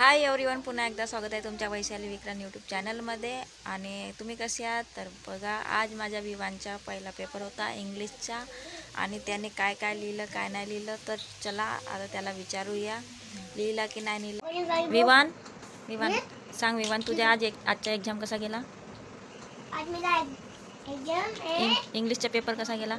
Hi everyone पुन्हा एकदा स्वागत आहे तुमच्या वैशाली विक्रांत यूट्यूब चॅनलमध्ये आणि तुम्ही कसे आहात? तर बघा आज माझ्या विवांचा पहिला पेपर होता इंग्लिशचा. आणि त्याने काय काय लिहिलं काय नाही लिहिलं तर चला आता त्याला विचारूया. लिहिला की नाही लिहिलं? विवान विवान सांग विवान तुझ्या आज एक आजचा एक्झाम कसा गेला? इंग्लिशचा पेपर कसा गेला?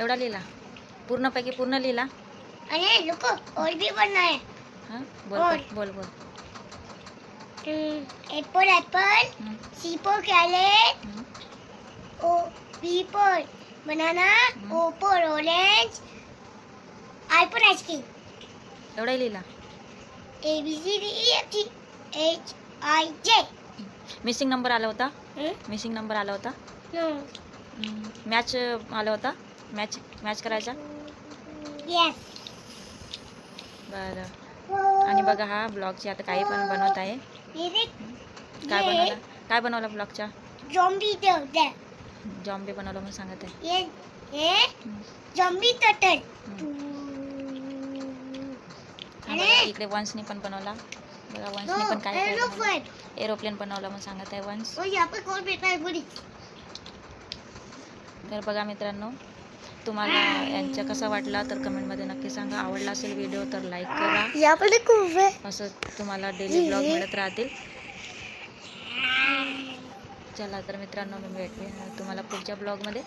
एवढा लिहिला. पूर्णपैकी पूर्ण लिहिला. अरे रुको और भी बनना है हाँ? बोल? बोल बोल बोल. Apple apple C for carrot oh B for banana hmm. O for orange I for ice cream एवढा लिहिला. A B C D E F G H I J missing number आला होता? मिसिंग नंबर आला होता? Match आला होता? Match match करायचा? Yes बरं. आणि बघा हा ब्लॉगची आता काही पण बनवत आहे. काय बनवलं? काय बनवलं ब्लॉगच्या? दे जॉम्बी बनवलं म्हणून सांगत आहे. हा? बघा, इकडे वन्सनी पण बनवला. बघा वन्सनी पण काय एरोप्लेन एरोप्लेन बनवलं. म्हणून सांगत आहे वन्स बुरी तर बघा मित्रांनो तुम्हाला यांच्या कसा वाटला तर कमेंटमध्ये नक्की सांगा. आवडला असेल व्हिडिओ तर लाईक करा. असं तुम्हाला डेली ब्लॉग मिळत राहतील. चला तर मित्रांनो मी भेटते तुम्हाला पुढच्या ब्लॉगमध्ये